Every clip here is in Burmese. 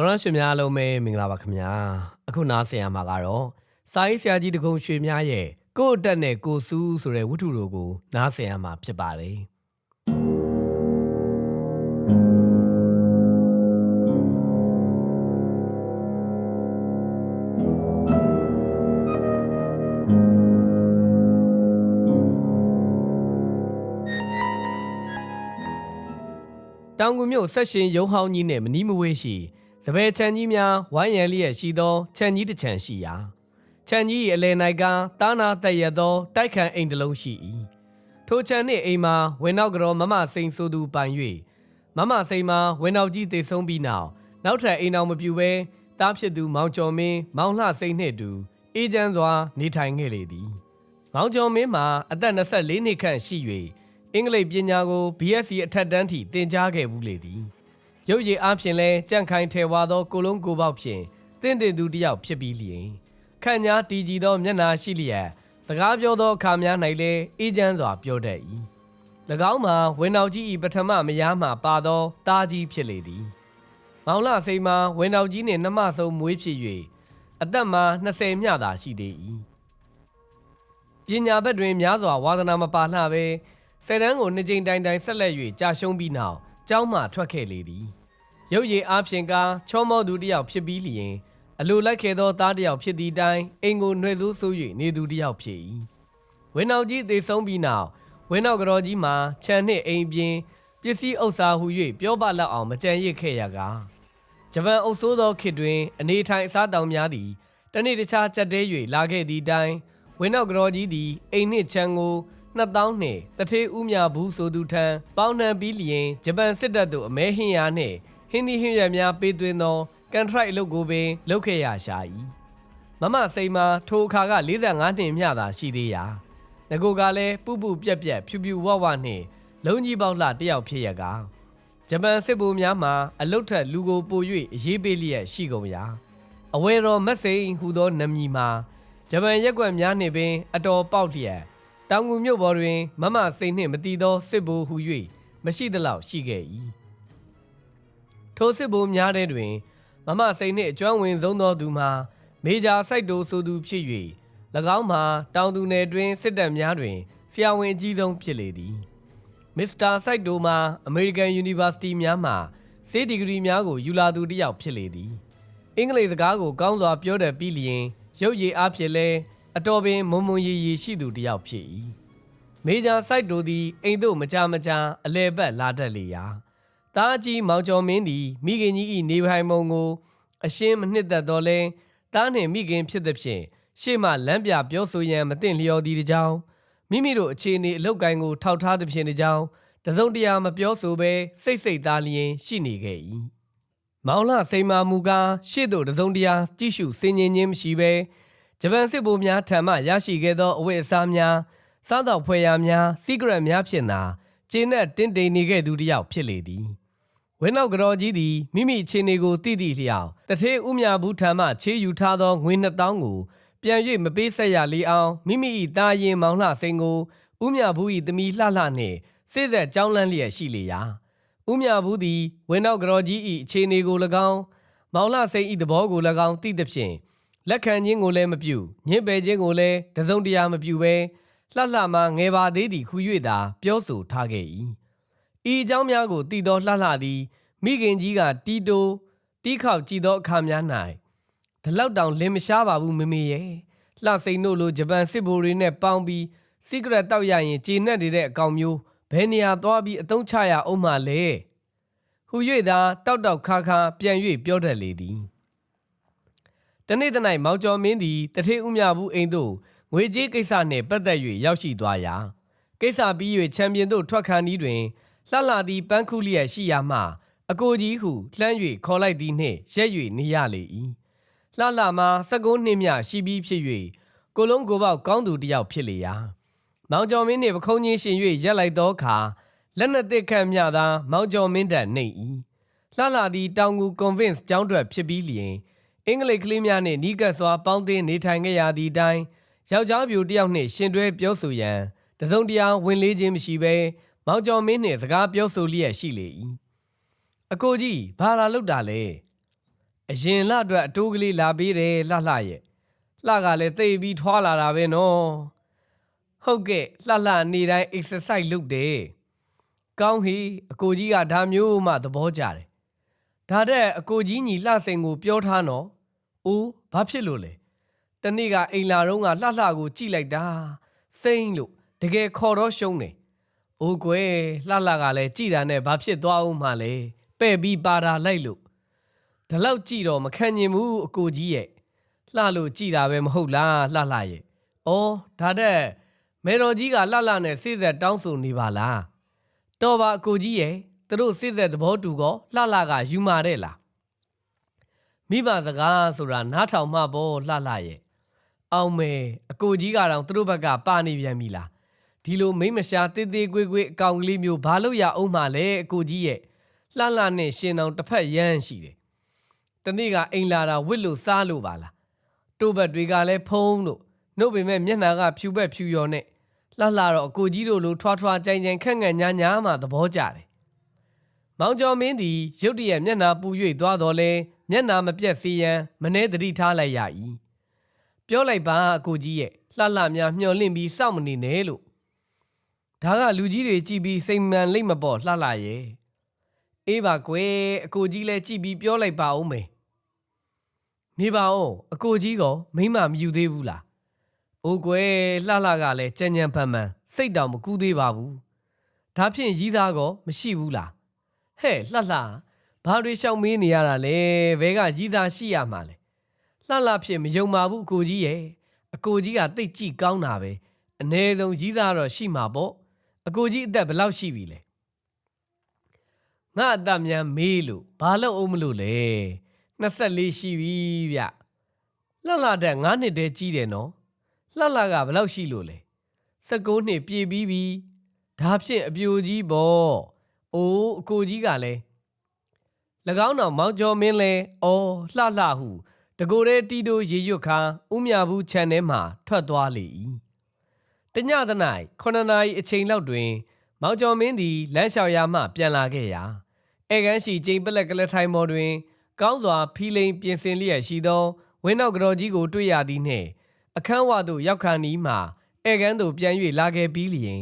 တော်ရရှင်များအားလုံးပဲမင်္ဂလာပါခင်ဗျာအခုနားဆင်ရမှာကတော့စာရေးဆရာကြီးတကုံရွှေများရဲ့ကို့အတက်နဲ့ကိုစူးဆိုတဲ့ဝတ္ထုတို့ကိုနားဆင်ရမှာဖြစ်ပါတယ်တောင်ကူမြို့ဆက်ရှင်ရုံဟောင်းကြီးနဲ့မနီးမဝေးရှိ စပယ်ချန်ကြီးများဝိုင်းရန်လျက်ရှိသောချန်ကြီးတစ်ချန်ရှိရာချန်ကြီး၏အလယ်၌ကတာနာတက်ရသော တိုက်ခန်အိမ်တစ်လုံးရှိ၏ထိုချန်နှင့်အိမ်မှာဝင်းနောက်ကြောမမစိန်ဆိုသူပိုင်၍မမစိန်မှာဝင်းနောက်ကြီးတည်ဆုံးပြီးနောက်နောက်ထပ်အိမ်အောင်မပြူဘဲတားဖြစ်သူမောင်ကျော်မင်းမောင်လှစိန်နှင့်တူအေးချမ်းစွာ နေထိုင်ခဲ့လေသည်မောင်ကျော်မင်းမှာအသက်24နှစ်ခန့်ရှိ၍အင်္ဂလိပ်ပညာကို BSc အထက်တန်းထိသင်ကြားခဲ့ဘူးလေသည် ရုပ်ရည်အားဖြင့်လဲကြန့်ခိုင်ထဲဝါသောကိုလုံးကိုပေါက်ဖြင့်တင့်တယ်သူတစ်ယောက်ဖြစ်ပြီးလျင်ခန့်ညာတီကြည်သောမျက်နာရှိလျက်စကားပြောသောအခါများ၌လဲအေးချမ်းစွာပြောတတ်၏၎င်းမှာဝင်းတော်ကြီး၏ပထမမယားမှပါသောတားကြီးဖြစ်လေသည်မောင်လစိန်မှာဝင်းတော်ကြီးနှင့်နှမဆုံးမွေးဖြစ်၍အသက်မှာ20မျှသာရှိသေး၏ပညာဘက်တွင်များစွာဝါသနာမပါလှပဲဆယ်တန်းကိုနှစ်ကြိမ်တိုင်တိုင်ဆက်လက်၍ကြာရှုံးပြီးနောက်ကျောင်းမှထွက်ခဲ့လေသည် ရုပ်ရည်အားဖြင့်ကချောမောသူတစ်ယောက်ဖြစ်ပြီးလျင်အလိုလိုက်ခဲ့သောသားတစ်ယောက်ဖြစ်သည့်တိုင်အိမ်ကိုနှွေဆိုးဆိုး၍နေသူတစ်ယောက်ဖြစ်၏ဝင်းနောက်ကြီးသေဆုံးပြီးနောက်ဝင်းနောက်ကတော်ကြီးမှာခြံနှင့်အိမ်ပြင်ပစ္စည်းဥစ္စာဟု၍ပြောပလောက်အောင်မကြံရစ်ခဲ့ရကားဂျပန်အုပ်စိုးသောခေတ်တွင် အနေထိုင်အစားတောင်များသည်တနေ့တခြားကြက်တဲ၍လာခဲ့သည့်တိုင်ဝင်းနောက်ကတော်ကြီးသည်အိမ်နှင့်ချမ်းကို2000နှင့်တထေးဦးမြဘူးဆိုသူထံပေါင်းနှံပြီးလျင်ဂျပန်စစ်တပ်သို့အမဲဟင်ယာနှင့် ဟင်းသီးဟင်းရွက်များပေးသွင်းသောကန်ထရိုက်အလုပ်ကိုပင်လုပ်ခဲ့ရရှာ၏မမစိန်မှာထိုအခါက45နှစ်မျှသာရှိသေးရာငကိုကလည်းပူပူပြက်ပြက်ဖြူဖြူဝဝနှင့်လုံးကြီးပေါက်လှတစ်ယောက်ဖြစ်ရကားဂျပန်စစ်ဗိုလ်များမှာအလုတ်ထက်လူကိုပို၍အရေးပေးလျက်ရှိကုန်ရာအဝဲတော်မက်စိန်ဟူသောနမည်မှာဂျပန်ရက်ကွက်များနှင့်ပင် အတော်ပေါက်လျက်တောင်ငူမြို့ပေါ်တွင် မမစိန်နှင့်မတီသောစစ်ဗိုလ်ဟူ၍မရှိသလောက်ရှိခဲ့၏ ထိုစစ်ဗိုလ်များထဲတွင် မမစိန်နှင့်အကျွမ်းဝင်ဆုံးသောသူမှာမေဂျာစိုက်တိုဆိုသူဖြစ်၍၎င်းမှာတောင်သူနယ်တွင်စစ်တပ်များတွင်ဆရာဝန်အကြီးဆုံးဖြစ်လေသည်မစ္စတာစိုက်တိုမှာအမေရိကန်ယူနီဗာစတီများမှစေဒီဂရီများကိုယူလာသူတစ်ယောက်ဖြစ်လေသည်အင်္ဂလိပ်စကားကိုကောင်းစွာပြောတတ်ပြီးလျင်ရုပ်ရည်အားဖြင့်လဲအတော်ပင်မုံမုံရီရီရှိသူတစ်ယောက်ဖြစ်၏မေဂျာစိုက်တိုသည်အိမ်သို့မကြာမကြာအလဲပတ်လာတတ်လေရာ တားကြီးမောင်ကျော်မင်းသည်မိခင်ကြီး၏နေပိုင်မုံကို အရှင်းမနှစ်သက်တော်လဲတားနှင့်မိခင်ဖြစ်သည်ဖြင့်ရှေ့မှလမ်းပြပြောဆိုရန်မသင့်လျော်သည်တကြောင်မိမိတို့အခြေအနေအလောက်ကိုင်းကိုထောက်ထားသဖြင့်တကြောင်တစုံတရာမပြောဆိုဘဲစိတ်စိတ်သားလျင်ရှိနေခဲ့၏မောင်လစိန်မာမူကားရှေ့သို့တစုံတရာကြည့်ရှုစင်ញင်ခြင်းမရှိဘဲဂျပန်စစ်ဗိုလ်များထံမှရရှိခဲ့သောအဝတ်အစားများစားသောက်ဖွယ်ရာများစီကရက်များဖြင့်သာကျင်းနဲ့တင်းတိမ်နေခဲ့သူတစ်ယောက်ဖြစ်လေသည် ဝင်းနောက်ကြော်ကြီးသည်မိမိအခြေအနေကိုသိသည့်လျောက်တထေးဥမြဘူးထံမှချေးယူထားသောငွေ2000ကိုပြန်၍မပေးဆက်ရလေအောင်မိမိ၏တာရင်မောင်လှစိန်ကိုဥမြဘူး၏သမီးလှလှနှင့်စိစက်ကြောင်းလန်းလျက်ရှိလေရာဥမြဘူးသည်ဝင်းနောက်ကြော်ကြီး၏အခြေအနေကို၎င်းမောင်လှစိန်၏သဘောကို၎င်းသိသဖြင့်လက်ခံခြင်းကိုလည်းမပြုညစ်ပယ်ခြင်းကိုလည်းတစုံတရာမပြုဘဲလှလှမှငယ်ပါသေးသည်ခူ၍သာပြောဆိုထားခဲ့၏ ဤအကြောင်းများကိုတည်သောလှလှသည်မိခင်ကြီးကတီတိုတီးခေါက်ကြည့်သောအခါများ၌ဒီလောက်တောင်လင်းမရှားပါဘူးမမေရဲ့လှစိန်တို့လိုဂျပန်စစ်ဗိုလ်တွေနဲ့ပေါင်းပြီးစီကရက်တောက်ရရင်ကျေနပ်နေတဲ့အကောင်မျိုးဘယ်နေရာသွားပြီးအတုံးချရအောင်မှလဲဟူ၍သာတောက်တောက်ခါခါပြန်၍ပြောတတ်လေသည်တနေ့တနိုင်မောင်ကျော်မင်းသည်တထေးဥမြဘူးအိမ်သို့ငွေကြေးကိစ္စနှင့်ပတ်သက်၍ရောက်ရှိသွားရာကိစ္စပြီး၍ချန်ပီယံသို့ထွက်ခါနီးတွင် လှလှသည်ပန်းခုလျက်ရှိရာမှအကိုကြီးဟုလှမ်း၍ခေါ်လိုက်သည်နှင့်ရက်၍နေရလေ၏လှလှမှာ19နှစ်မြရှိပြီးဖြစ်၍ကိုလုံးကိုပေါက်ကောင်းသူတစ်ယောက်ဖြစ်လေရာမောင်ကျော်မင်းနှင့်ပခုံးချင်းရှင်၍ရက်လိုက်သောအခါလက်နှစ်သက်ခန့်မြသာမောင်ကျော်မင်းတန်နှိပ်၏လှလှသည်တောင်ကူ convince ကျောင်းတွက်ဖြစ်ပြီးလျင်အင်္ဂလိပ်ကလေးများနှင့်နီးကပ်စွာပေါင်းသင်းနေထိုင်ခဲ့ရသည့်အတိုင်းယောက်ျားပြူတစ်ယောက်နှင့်ရှင်တွဲပြောဆိုရန်တစုံတရာဝင်လေးခြင်းမရှိဘဲ မောင်ကျော်မင်းနှင့်စကားပြောဆိုလျက်ရှိလေ၏အကိုကြီးဘာလာလောက်တာလဲအရင်လှအတွက်အတိုးကလေးလာပေးတယ်လှလှရဲ့လှကလည်းတိတ်ပြီးထွာလာတာပဲနော်ဟုတ်ကဲ့လှလှနေတိုင်း exercise လုပ်တယ်ကောင်းဟီအကိုကြီးကဒါမျိုးမှသဘောကျတယ်ဒါတဲ့အကိုကြီးညီလှစိန်ကိုပြောထားနော်အိုးဘာဖြစ်လို့လဲတနေ့ကအိမ်လာတော့ကလှလှကိုကြိလိုက်တာစိမ့်လို့တကယ်ခေါ်တော့ရှုံးတယ် အိုးကွယ်လှလှကလည်းကြည်တာနဲ့ဘာဖြစ်သွားအောင်မှလဲပဲ့ပြီးပါတာလိုက်လို့ဒီလောက်ကြည့်တော့မခံညင်ဘူးအကိုကြီးရဲ့လှလို့ကြည်တာပဲမဟုတ်လားလှလှရဲ့ဩဒါတဲ့မေတော်ကြီးကလှလှနဲ့စိစက်တောင်းဆိုနေပါလားတော်ပါအကိုကြီးရဲ့သူတို့စိစက်သဘောတူကောလှလှကယူမာတဲ့လားမိဘစကားဆိုတာနားထောင်မှပေါ့လှလှရဲ့အောင်မေအကိုကြီးကတော့သူတို့ဘက်ကပါနေပြန်ပြီလား ဒီလိုမိမ့်မရှာတေးသေးကွေးကွေးအကောင်ကလေးမျိုးဘာလို့ရအောင်မှလဲအကိုကြီးရဲ့လှလှနဲ့ရှင်အောင်တစ်ဖက်ရမ်းရှိတယ်တနေ့ကအိမ်လာတာဝစ်လို့စားလို့ပါလားတိုးဘက်တွေကလည်းဖုံးလို့နှုတ်ပေမဲ့မျက်နှာကဖြူဘက်ဖြူရော်နဲ့လှလှတော့အကိုကြီးတို့လိုထွားထွားကြိုင်ကြိုင်ခက်ခက်ညာညာမှသဘောကျတယ်မောင်ကျော်မင်းသည်ရုတ်တရက်မျက်နှာပူ၍သွားတော်လဲမျက်နှာမပြတ်စေရန်မနှဲသတိထားလိုက်ရ၏ပြောလိုက်ပါအကိုကြီးရဲ့လှလှများမျောလင့်ပြီးစောင့်မနေနဲ့လို့ ဒါကလူကြီးတွေကြည်ပြီးစိတ်မှန်လိမ့်မပေါ်လှလှရဲ့အေးပါကွယ်အကိုကြီးလည်းကြည့်ပြီးပြောလိုက်ပါဦးမယ်နေပါဦးအကိုကြီးကမိမမယူသေးဘူးလားအိုးကွယ်လှလှကလည်းကြံ့ကြံ့ဖန်ဖန်စိတ်တောင်မကူးသေးပါဘူးဒါဖြင့်ရီးသားကောမရှိဘူးလားဟဲ့လှလှဘာတွေရှောင်မေးနေရတာလဲဘဲကရီးသားရှိရမှာလဲလှလှဖြင့်မယုံပါဘူးအကိုကြီးရဲ့အကိုကြီးကတိတ်ကြည့်ကောင်းတာပဲအ ਨੇ ဆုံးရီးသားတော့ရှိမှာပေါ့ အကိုကြီးအသက်ဘယ်လောက်ရှိပြီလဲငါအသက်မြန်မေးလို့ဘာလို့အောင်မလို့လဲ24ရှိပြီဗျလှလှတဲ့9နှစ်တည်းကြီးတယ်နော်လှလှကဘယ်လောက်ရှိလို့လဲ19နှစ်ပြည့်ပြီးပြီဒါဖြင့်အပြိုကြီးပေါ့အိုးအကိုကြီးကလည်း၎င်းတော်မောင်ကျော်မင်းလဲအော်လှလှဟုတကိုယ်တည်းတီတိုရေရွတ်ခါဥမြဘူးခြံထဲမှထွက်သွားလေ၏ တညသ၌9နာရီအချိန်လောက်တွင် မောင်ကျော်မင်းသည်လမ်းလျှောက်ရာမှပြန်လာခဲ့ရာဧကန်ရှိကျိန်ပလက်ကလက်ထိုင်မော်တွင် ကောင်းစွာဖီလိန်ပြင်ဆင်လျက်ရှိသောဝင်းနောက်ကြော်ကြီးကိုတွေ့ရသည်နှင့်အခန်းဝသို့ရောက်ခါနီးမှဧကန်သို့ပြန်၍လာခဲ့ပြီးလျင်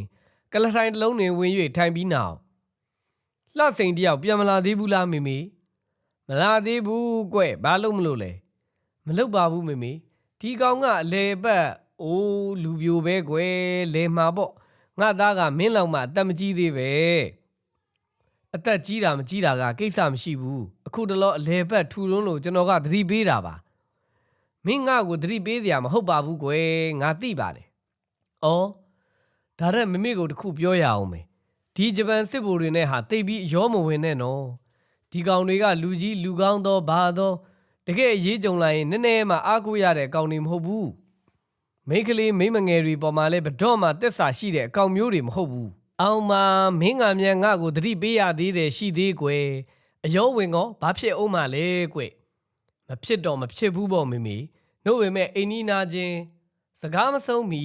ကလထိုင်တစ်လုံးတွင်ဝင်၍ထိုင်ပြီးနောက်လှစိန်တယောက်ပြန်မလာသေးဘူးလားမေမေမလာသေးဘူးကွဘာလို့မလို့လဲမလုပ်ပါဘူးမေမေဒီကောင်ကအလေပတ် အိုးလူပြိုပဲကွယ်လေမှာပေါ့ငါသားကမင်းလောက်မှအသက်မကြီးသေးပဲအသက်ကြီးတာမကြီးတာကကိစ္စမရှိဘူးအခုတလောအလဲပတ်ထူလုံးလို့ကျွန်တော်ကသတိပေးတာပါမင်းငါ့ကိုသတိပေးစရာမဟုတ်ပါဘူးကွယ်ငါသိပါတယ်ဩဒါရက်မမေကိုတခုပြောရအောင်မယ်ဒီဂျပန်စစ်ဗိုလ်တွေနဲ့ဟာတိတ်ပြီးအရောမဝင်နဲ့နော်ဒီကောင်တွေကလူကြီးလူကောင်းသောဘာသောတကယ်အရေးကြုံလာရင်နည်းနည်းမှအားကိုးရတဲ့အကောင်တွေမဟုတ်ဘူး မိန်းကလေးမိန်းမငယ်တွေပေါ်မှာလည်းဘတော့မှတက်ဆာရှိတဲ့အကောင်မျိုးတွေမဟုတ်ဘူး။အောင်မမင်းကမြန်ငါ့ကိုသတိပေးရသေးတယ်ရှိသေးကွယ်။အယောဝင်ကောဘာဖြစ်အောင်မလဲကွ။မဖြစ်တော့မဖြစ်ဘူးပေါ့မိမိ။နှုတ်ပေမဲ့အိမ်နီးနာချင်းစကားမဆုံးမီ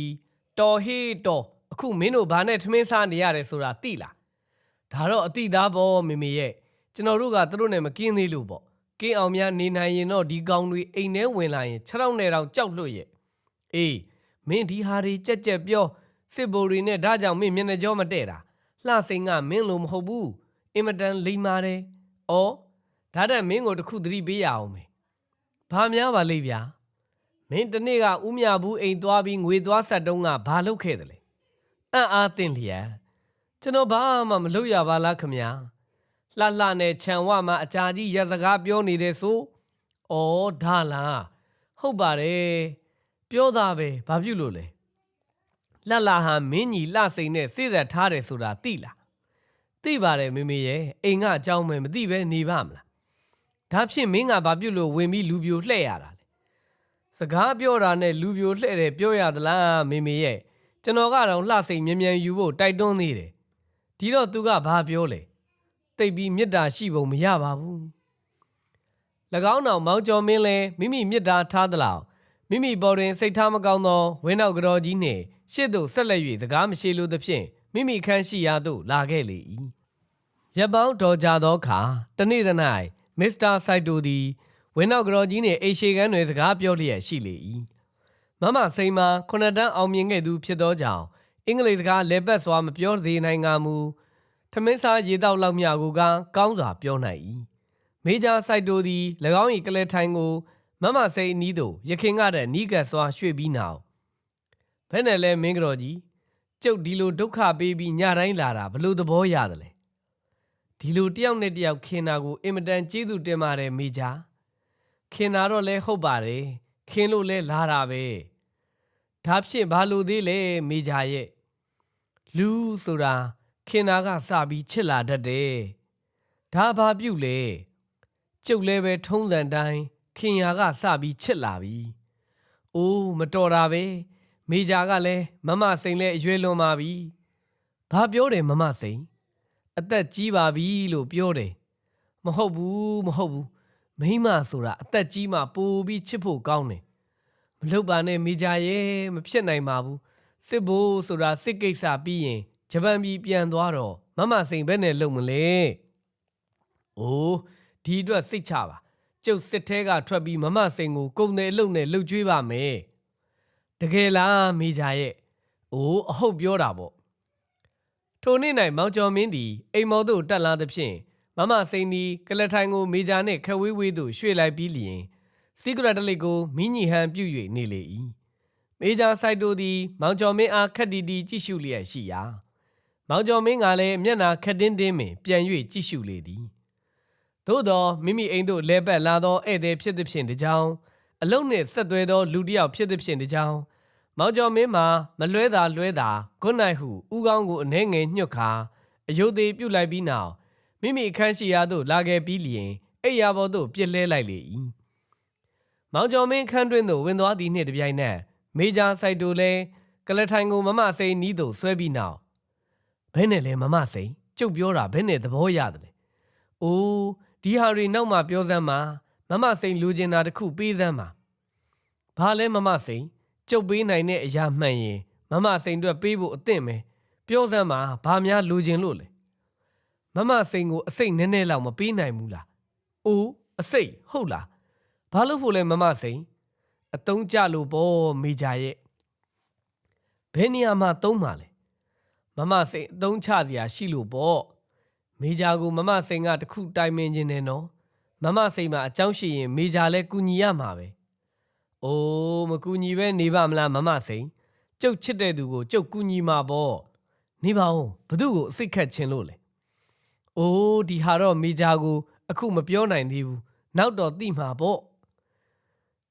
တော်ဟေးတော်အခုမင်းတို့ဘာနဲ့ထမင်းစားနေရတယ်ဆိုတာသိလား။ဒါတော့အတိသားပေါ့မိမိရဲ့ကျွန်တော်တို့ကသူတို့နဲ့မကင်းသေးလို့ပေါ့။ကင်းအောင်များနေနိုင်ရင်တော့ဒီကောင်တွေအိမ်ထဲဝင်လာရင်ခြေထောက်နဲ့တောင်ကြောက်လွတ်ရဲ့။အေး မင်းဒီဟာတွေကြက်ကြက်ပြောစစ်ဘိုလ်တွေနဲ့ဒါကြောင့်မင်းမျက်နှာကြောမတည့်တာလှစိန်ကမင်းလိုမဟုတ်ဘူးအင်မတန်လိမ္မာတယ်။အော်ဒါတဲ့မင်းကိုတစ်ခုသတိပေးရအောင်မယ်။ဘာများပါလိမ့်ဗျာ။မင်းတနေ့ကဥမြဘူးအိမ်သွားပြီးငွေသွားဆက်တုံးကဘာလုပ်ခဲ့တယ်လဲ။အံ့အားသင့်လျက်ကျွန်တော်ဘာမှမလုပ်ရပါလားခမညာ။လှလှနဲ့ခြံဝမှာအကြာကြီးရစကားပြောနေတဲ့ဆို။အော်ဒါလားဟုတ်ပါတယ်။ ပြောသားပဲဘာဖြစ်လို့လဲလှလှဟာမင်းကြီးလှစိန်နဲ့စိသက်ထားတယ်ဆိုတာသိလားသိပါတယ်မေမေရဲ့အိမ်ကအကြောင်းပဲမသိပဲနေပါမလားဒါဖြင့်မင်းကဘာဖြစ်လို့ဝင်ပြီးလူပြိုလှဲ့ရတာလဲစကားပြောတာနဲ့လူပြိုလှဲ့တယ်ပြောရသလားမေမေရဲ့ကျွန်တော်ကတော့လှစိန်မြန်မြန်ယူဖို့တိုက်တွန်းသေးတယ်ဒီတော့သူကဘာပြောလဲတိတ်ပြီးမေတ္တာရှိပုံမရပါဘူး၎င်းတော်မောင်ကျော်မင်းလည်းမိမိမြစ်တာထားသလောက် မိမိပေါ်တွင်စိတ်ထားမကောင်းသောဝင်းနောက်ကြော်ကြီးနှင့်ရှေ့သို့ဆက်လက်၍စကားမရှိလိုသဖြင့်မိမိခန်းရှိရာသို့လာခဲ့လေ၏ရပ်ပေါင်းတော်ကြသောအခါတနေ့သ၌မစ္စတာဆိုင်တိုသည်ဝင်းနောက်ကြော်ကြီးနှင့်အိမ်ရှိကန်းတွေစကားပြောလျက်ရှိလေ၏မမစိန်မှာခုနှစ်တန်းအောင်မြင်ခဲ့သူဖြစ်သောကြောင့်အင်္ဂလိပ်စကားလဲပတ်စွာမပြောစေနိုင်ကမူထမင်းစားရေတောက်လောက်မြကိုကကောင်းစွာပြောနိုင်၏မေဂျာစိုက်တိုသည်၎င်း၏ကလဲထိုင်ကို မမစိန်အနီးသို့ရခင်ကတဲ့နီးကပ်စွာရွှေ့ပြီးနောက်ဘယ်နဲ့လဲမင်းကြော်ကြီးကျုပ်ဒီလိုဒုက္ခပေးပြီးညတိုင်းလာတာဘလို့သဘောရတယ်လဲဒီလိုတယောက်နဲ့တယောက်ခင်တာကိုအင်မတန်ကျေးဇူးတင်ပါတယ်မိဂျာခင်တာတော့လဲဟုတ်ပါတယ်ခင်လို့လဲလာတာပဲဒါဖြင့်ဘာလို့သေးလဲမိဂျာရဲ့လူဆိုတာခင်တာကစပြီးချစ်လာတတ်တယ်ဒါဘာပြုတ်လဲကျုပ်လဲပဲထုံးစံတိုင်း ခင်ယာကစပြီးချစ်လာပြီအိုးမတော်တာပဲမိဂျာကလည်းမမစိန်လဲအရွယ်လွန်ပါပြီဘာပြောတယ်မမစိန်အသက်ကြီးပါပြီလို့ပြောတယ်မဟုတ်ဘူးမဟုတ်ဘူးမိန်းမဆိုတာအသက်ကြီးမှပိုပြီးချစ်ဖို့ကောင်းတယ်မလုပ်ပါနဲ့မိကြရဲ့မဖြစ်နိုင်ပါဘူးစစ်ဘိုးဆိုတာစစ်ကိစ္စပြီးရင်ဂျပန်ပြည်ပြန်သွားတော့မမစိန်ဘက်နဲ့လုံမလဲအိုးဒီအတွက်စိတ်ချပါ ကျုပ်စစ်ထဲကထွက်ပြီးမမစိန်ကိုကုံတယ်အလုပ်နဲ့လှုပ်ကြွေးပါမယ်တကယ်လားမိကြရဲ့အိုးအဟုတ်ပြောတာပေါ့ထိုနေ့၌မောင်ကျော်မင်းသည်အိမ်မော်သို့တက်လာသဖြင့်မမစိန်သည်ကလထိုင်ကိုမေဂျာနှင့်ခဝေးဝေးသို့ရွှေ့လိုက်ပြီးလျင်စီကရက်တလိတ်ကိုမိညီဟန်ပြုတ်၍နေလေ၏မေဂျာဆိုင်တိုသည် မောင်ကျော်မင်းအားခက်တီတီကြည့်ရှုလျက်ရှိရာမောင်ကျော်မင်းကလည်းမျက်နာခက်တင်းတင်းပင်ပြန်၍ကြည့်ရှုလေသည် သို့သောမိမိအိမ်သို့လဲပတ်လာသောဧည့်သည်ဖြစ်သည်ဖြင့်တကြောင်အလုံးနှင့်ဆက်သွဲသောလူတစ်ယောက်ဖြစ်သည်ဖြင့်တကြောင်မောင်ကျော်မင်းမှာမလွဲတာလွဲတာဂွတ်နိုင်ဟုဥကောင်းကိုအနှဲငယ်ညှွတ်ခါအယုတ်သေးပြုတ်လိုက်ပြီးနောက်မိမိအခန်းရှိရာသို့လာခဲ့ပြီးလျင်အိယာဘော်သို့ပြစ်လဲလိုက်လေ၏မောင်ကျော်မင်းခန်းတွင်သို့ဝင်သွားသည်နှင့်တပြိုင်နက်မေဂျာဆိုင်တိုလဲကလထိုင်ကိုမမစိန်နီးသို့ဆွဲပြီးနောက်ဘဲနဲ့လဲမမစိန်ကျုပ်ပြောတာဘဲနဲ့သဘောရတယ်လေ။အိုး ဒီဟာတွေနောက်မှပြောစမ်းပါမမစိန်လူကျင်တာတစ်ခုပေးစမ်းပါ။ဘာလဲမမစိန်ကျုပ်ပေးနိုင်တဲ့အရာမှန်ရင်မမစိန်အတွက်ပေးဖို့အသင့်ပဲပြောစမ်းပါဘာများလူကျင်လို့လဲမမစိန်ကိုအစိတ်နည်းနည်းလောက်မပေးနိုင်ဘူးလား။အိုးအစိတ်ဟုတ်လား။ဘာလို့ဖို့လဲမမစိန်အတုံးကြလို့ပေါ့မေဂျာရဲ့ဘယ်နေရာမှာသုံးပါလဲမမစိန်အတုံးချစရာရှိလို့ပေါ့ မေဂျာကိုမမစိန်ကတခုတိုင်ပင်ခြင်းနဲ့နော်မမစိန်မှာအကြောင်းရှိရင်မေဂျာလည်းကူညီရမှာပဲအိုးမကူညီပဲနေပါမလားမမစိန်ကျုပ်ချစ်တဲ့သူကိုကျုပ်ကူညီမှာပေါ့နေပါဦးဘသူ့ကိုအစိတ်ခတ်ခြင်းလို့လဲအိုးဒီဟာတော့မေဂျာကို အခုမပြောနိုင်သေးဘူးနောက်တော့သိမှာပေါ့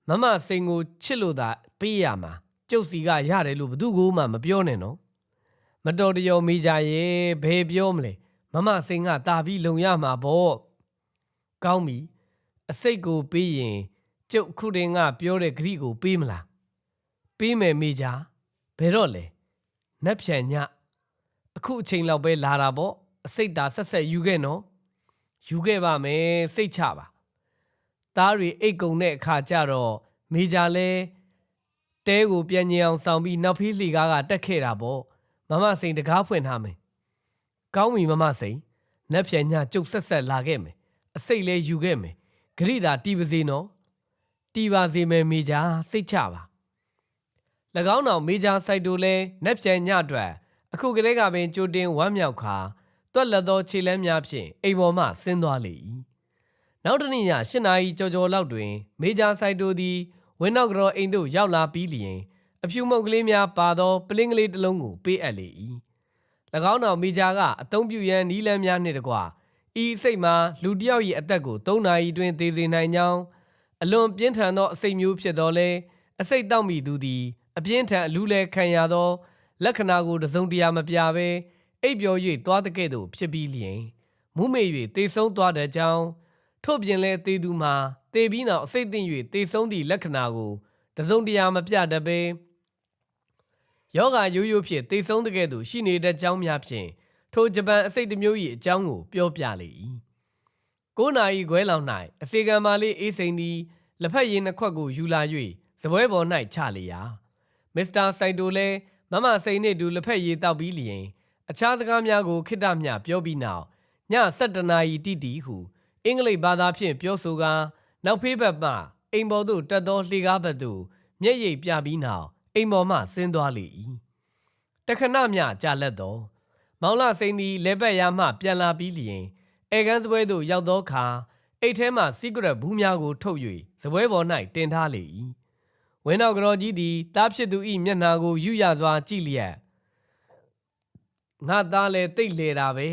မမစိန်ကိုချစ်လို့သာပေးရမှာကျုပ်စီကရတယ်လို့ဘသူကမှမပြောနဲ့နော်မတော်တရောမေးကြရဲ့ဘယ်ပြောမလဲ မမစိန်ကတာပြီးလုံရမှာပေါ့ကောင်းပြီအစိတ်ကိုပေးရင်ကျုပ်ခုတင်ကပြောတဲ့ဂရိကိုပေးမလားပေးမယ်မေးကြဘယ်တော့လဲနက်ဖြန်ညအခုအချိန်လောက်ပဲလာတာပေါ့အစိတ်သာဆက်ဆက်ယူခဲ့နော်ယူခဲ့ပါမယ်စိတ်ချပါသားတွေအိတ်ကုံတဲ့အခါကျတော့မေဂျာလဲတဲကိုပြန်ညင်အောင်ဆောင်ပြီးနောက်ဖေးလှီကားကတက်ခဲ့တာပေါ့မမစိန်တကားဖွင့်ထားမယ် ကောင်းပြီမမစိန်နက်ဖြန်ညကျုပ်ဆက်ဆက်လာခဲ့မယ်အစိတ်လဲယူခဲ့မယ်ဂရိသာတီးပါစေနော်တီးပါစေမယ်မေဂျာစိတ်ချပါ၎င်းတော်မေဂျာစိုက်တိုလဲနက်ဖြန်ညအတွက်အခုကလေးကပင်ကြိုတင်ဝမ်းမြောက်ခါတွက်လက်သောခြေလမ်းများဖြင့်အိမ်ပေါ်မှဆင်းသွားလေ၏နောက်တစ်နေ့ည၈နာရီကျော်ကျော်လောက်တွင် မေဂျာစိုက်တိုသည်ဝင်းနောက်ကြောအိမ်သို့ရောက်လာပြီးလျင်အဖြူမုတ်ကလေးများပါသောပလင်းကလေးတစ်လုံးကိုပေးအပ်လေ၏၎ င်းတော်မေဂျာကအသုံးပြုရန်နီးလန်းများနှင့်တကွဤအစိတ်မှာလူတစ်ယောက်၏အသက်ကို၃နာရီတွင်သေစေနိုင်ကြောင်းအလွန်ပြင်းထန်သောအစိတ်မျိုးဖြစ်သောလဲအစိတ်တောက်မိသူသည်အပြင်းထန်အလူးလဲခံရသော လက္ခဏာကိုတစုံတရာမပြဘဲအိပ်ပျော်၍သွားတဲ့ကဲ့သို့ဖြစ်ပြီးလျင်မူးမေ၍တေဆုံးသွားတဲ့ကြောင်းထို့ပြင်လဲတေသူမှာတေပြီးနောက်အစိတ်သိမ့်၍တေဆုံးသည့်လက္ခဏာကိုတစုံတရာမပြတတ်ဘဲ ယောဂရိုးရိုးဖြင့်တေဆုံးတဲ့ကဲ့သို့ရှိနေတဲ့အကြောင်းများဖြင့်ထိုဂျပန်အစိတ်တစ်မျိုး၏အကြောင်းကိုပြောပြလေ၏9နာရီခွဲလောက်၌အစီကံမာလေးအေးစိန်သည်လက်ဖက်ရည်နှစ်ခွက်ကိုယူလာ၍စပွဲပေါ်၌ချလေရာမစ္စတာဆိုင်တိုလည်းမမစိန်နှင့်တူလက်ဖက်ရည်တောက်ပြီးလျင် အခြားစကားများကိုခိတ္တမျှပြောပြီးနောက်ည7:00နာရီတိတိဟုအင်္ဂလိပ်ဘာသာဖြင့်ပြောဆိုကာနောက်ဖေးဘက်မှအိမ်ပေါ်သို့တက်သောလှေကားဘက်သို့မျက်ရည်ပြပြီးနောက် အိမ်ပေါ်မှဆင်းသွားလေ၏တခဏမျှကြာလက်သောမောင်လာစိန်သည်လက်ပတ်ရမှပြန်လာပြီးလျင်အဲကန်စပွဲသို့ရောက်သောအခါအိတ်ထဲမှစီကရက်ဘူးများကိုထုတ်၍စပွဲပေါ်၌တင်ထားလေ၏ဝင်းတော်ကတော်ကြီးသည်တားဖြစ်သူ၏မျက်နှာကိုယူရစွာကြည့်လျက်ငါသားလဲတိတ်လေတာပဲ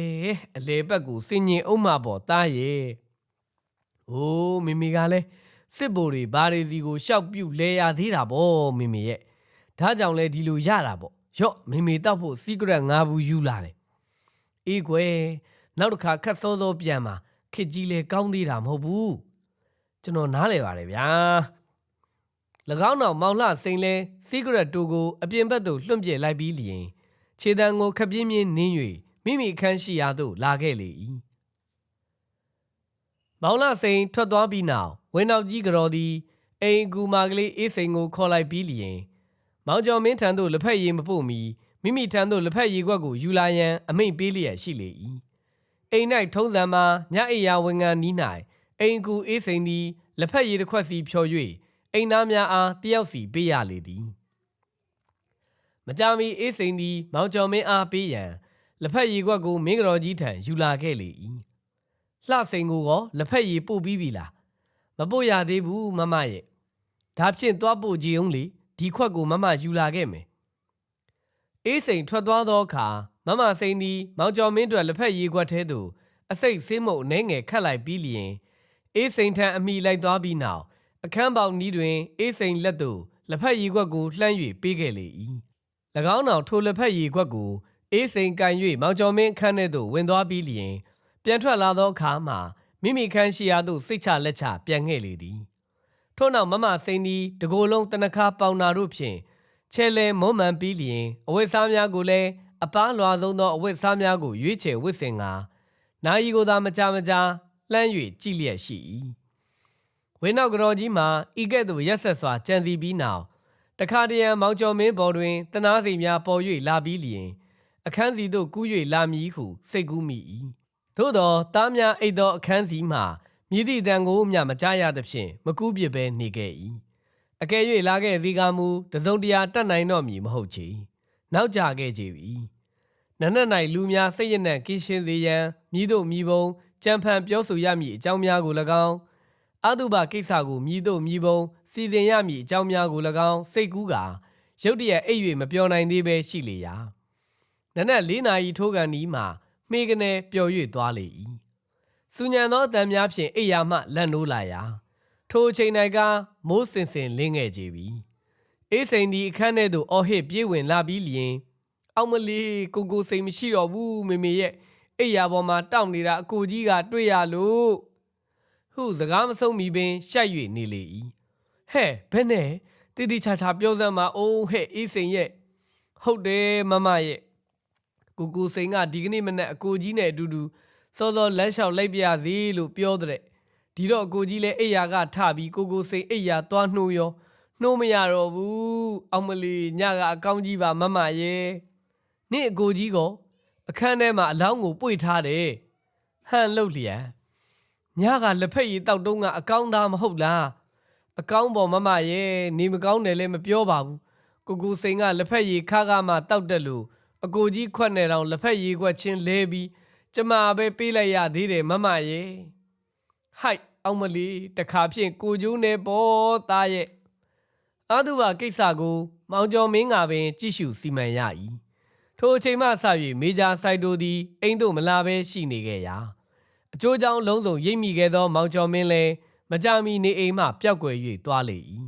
အလေဘက်ကိုစင်ញင်အုံမပေါ်တားရဲ့။အိုးမိမိကလည်းစစ်ဘိုလ်တွေဘာတွေစီကိုရှောက်ပြုတ်လဲရသေးတာပေါ့မိမိရဲ့။ ဒါကြောင့်လဲဒီလိုရတာပေါ့။ရော့မိမိတောက်ဖို့စီကရက်ငါးဘူးယူလာတယ်။အေးကွယ်နောက်တစ်ခါခတ်စောစောပြန်มาခစ်ကြီးလဲကောင်းသေးတာမဟုတ်ဘူး။ကျွန်တော်နားလဲပါတယ်ဗျာ။၎င်းတော်မောင်လှစိန်လဲစီကရက်တူကိုအပြင်ဘက်သို့လွှင့်ပြလိုက်ပြီးလျင်ခြေတံကိုခပ်ပြင်းပြင်းနင်း၍မိမိအခန်းရှိရာသို့လာခဲ့လေ၏မောင်လာစိန်ထွက်သွားပြီးနောက်ဝင်းနောက်ကြီးကတော်သည်အိမ်ကူမာကလေးအေးစိန်ကိုခေါ်လိုက်ပြီးလျင် မောင်ကျော်မင်းထံသို့လက်ဖက်ရည်မပို့မီမိမိထံသို့လက်ဖက်ရည်ခွက်ကိုယူလာရန်အမိန့်ပေးလျက်ရှိလေ၏အိမ်၌ထုံးစံမှာညအိယာဝင်ငံနီး၌အိမ်ကူအေးစိန်သည်လက်ဖက်ရည်တစ်ခွက်စီဖြော်၍အိမ်သားများအားတယောက်စီပေးရလေသည်မကြမီအေးစိန်သည် မောင်ကျော်မင်းအားပေးရန်လက်ဖက်ရည်ခွက်ကိုမင်းကတော်ကြီးထံယူလာခဲ့လေ၏လှစိန်ကိုရောလက်ဖက်ရည်ပို့ပြီးပြီလားမပို့ရသေးဘူးမမရဲ့ဒါဖြင့်သွားပို့ကြည့်အောင်လေ ဒီခွက်ကိုမမယူလာခဲ့မယ်အေးစိန်ထွက်သွားသောအခါမမစိန်သည်မောင်ကျော်မင်းတို့လက်ဖက်ရည်ခွက်ထဲသို့အစိတ်ဆေးမုတ်အနှဲငယ်ခတ်လိုက်ပြီးလျင်အေးစိန်ထံအမိလိုက်သွားပြီးနောက်အခန်းပေါက်နီးတွင်အေးစိန်လက်သို့လက်ဖက်ရည်ခွက်ကိုလှမ်း၍ပေးခဲ့လေ၏၎င်းနောက်ထိုလက်ဖက်ရည်ခွက်ကိုအေးစိန်ကန်၍မောင်ကျော်မင်းအခန်းထဲသို့ဝင်သွားပြီးလျင်ပြန်ထွက်လာသောအခါမှာမိမိခန်းရှိရာသို့စိတ်ချလက်ချပြန်ငှဲ့လေသည် ထို့နောက်မမစိန်သည်တကိုယ်လုံးတနခါပေါင်နာတို့ဖြင့်ချဲလဲမုံမှန်ပြီးလျင်အဝတ်စားများကိုလည်းအပားလွာဆုံးသောအဝတ်စားများကိုရွေးချယ်ဝတ်ဆင်ကာနာယီကိုသာမကြမကြာလှမ်း၍ကြည့်လျက်ရှိ၏ဝင်းနောက်ကတော်ကြီးမှာဤကဲ့သို့ရက်ဆက်စွာကြံစီပြီးနောက်တခါတရံမောင်ကျော်မင်းဘော်တွင်တနာစီများပေါ်၍လာပြီးလျင် အခန်းစီသို့ကူး၍လာမည်ဟုစိတ်ကူးမိ၏သို့သောသားများအိတ်သောအခန်းစီမှ မြည်သည့်တန်ကိုမျှမကြားရသဖြင့်မကူးပြစ်ပဲနေခဲ့၏အကယ်၍လာခဲ့စီကားမူတစုံတရာတတ်နိုင်တော့မည်မဟုတ်ချေနောက်ကြခဲ့ကြပြီနနက်၌လူများစိတ်ရနံ့ကင်းရှင်းစေရန်မြည်တို့မြည်ပုံကြံဖန်ပြောဆိုရမည်အကြောင်းများကို၎င်းအတုပကိစ္စကိုမြည်တို့မြည်ပုံစီစဉ်ရမည်အကြောင်းများကို၎င်းစိတ်ကူးကာရုတ်တရက်အိပ်၍မပြောနိုင်သေးပဲရှိလေရာနနက်၄နာရီထိုးကန်ဒီမှမေကနေပျော်၍သွားလေ၏ စူညံသောအတန်များဖြင့်အိယာမှလန့်နိုးလာရာထိုအချိန်၌ကမိုးစင်စင်လင်းခဲ့ကြပြီအေးစိန်ဒီအခန်းထဲသို့အော်ဟစ်ပြေးဝင်လာပြီးလျင်အောင်မလီကိုကိုစိန်မရှိတော့ဘူးမေမေရဲ့အိယာပေါ်မှာတောင့်နေတာအကိုကြီးကတွေ့ရလို့ဟုစကားမဆုံးမီပင်ရှက်၍နေလေ၏ဟဲ့ဘယ်နဲ့တိတိချာချာပြောစမ်းပါအိုးဟဲ့အေးစိန်ရဲ့ဟုတ်တယ်မမရဲ့ကိုကိုစိန်ကဒီကနေ့မနေ့အကိုကြီးနဲ့အတူတူ စောစောလမ်းလျှောက်လိုက်ပြရစီလို့ပြောတဲ့ဒီတော့အကိုကြီးလည်းအိယာကထပြီးကိုကိုစိန်အိယာသွားနှိုးရောနှိုးမရတော့ဘူးအောင်မလီညကအကောင်းကြီးပါမမရဲ့နေ့အကိုကြီးကအခန်းထဲမှာအလောင်းကိုပွေထားတယ်ဟန်လှုပ်လျက်ညကလက်ဖက်ရည်တောက်တုံးကအကောင်းသားမဟုတ်လားအကောင်းပေါ်မမရဲ့နေမကောင်းတယ်လည်းမပြောပါဘူးကိုကိုစိန်ကလက်ဖက်ရည်ခါခါမှတောက်တက်လို့အကိုကြီးခွက်နေတော့လက်ဖက်ရည်ခွက်ချင်းလဲပြီး ကျမပဲပေးလိုက်ရသေးတယ်မမရဲ့ဟိုက်အောင်မလီတခါဖြင့်ကိုကျိုးနေပေါ်သားရဲ့အာသူဘကိစ္စကိုမောင်ကျော်မင်းကပင်ကြည့်ရှုစီမံရ၏ထိုအချိန်မှစ၍မေဂျာစိုက်တိုသည်အိမ်သို့မလာဘဲရှိနေခဲ့ရာအကျိုးကြောင့်လုံးစုံရိပ်မိခဲ့သော မောင်ကျော်မင်းလည်းမကြမီနေအိမ်မှပျောက်ကွယ်၍သွားလေ၏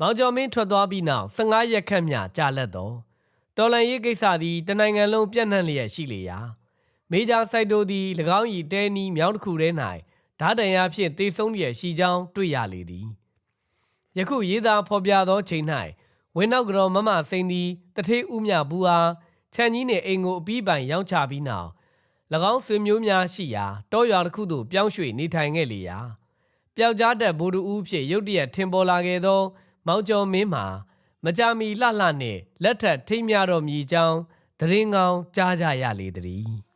မောင်ကျော်မင်းထွက်သွားပြီးနောက်15ရက်ခန့်မျှကြာလက်သောတော်လန်ရေးကိစ္စသည်တနိုင်ငံလုံးပြန့်နှံ့လျက်ရှိလေရာ မေဂျာစိုက်တိုသည်၎င်း၏တဲနီမြောင်းတစ်ခုထဲ၌ဓာတန်ရာဖြင့်တေဆုံးလျက်ရှိကြောင်းတွေ့ရလေသည်ယခုရေးသားဖော်ပြသောချိန်၌ဝင်းနောက်ကတော်မမစိန်သည်တထေးဥမြဘူးအားခြံကြီးနှင့်အိမ်ကိုအပြီးပိုင်ရောင်းချပြီးနောက်၎င်းဆွေမျိုးများရှိရာတောရွာတစ်ခုသို့ပြောင်းရွှေ့နေထိုင်ခဲ့လေရာပျောက်ကြားတဲ့ဗိုလ်တူဦးဖြစ်ရုတ်တရက်ထင်ပေါ်လာခဲ့သော မောင်ကျော်မင်းမှာမကြမီလှလှနှင့်လက်ထပ်ထိမ်းမြတော်မူကြောင်းသတင်းကောင်းကြားကြရလေသည်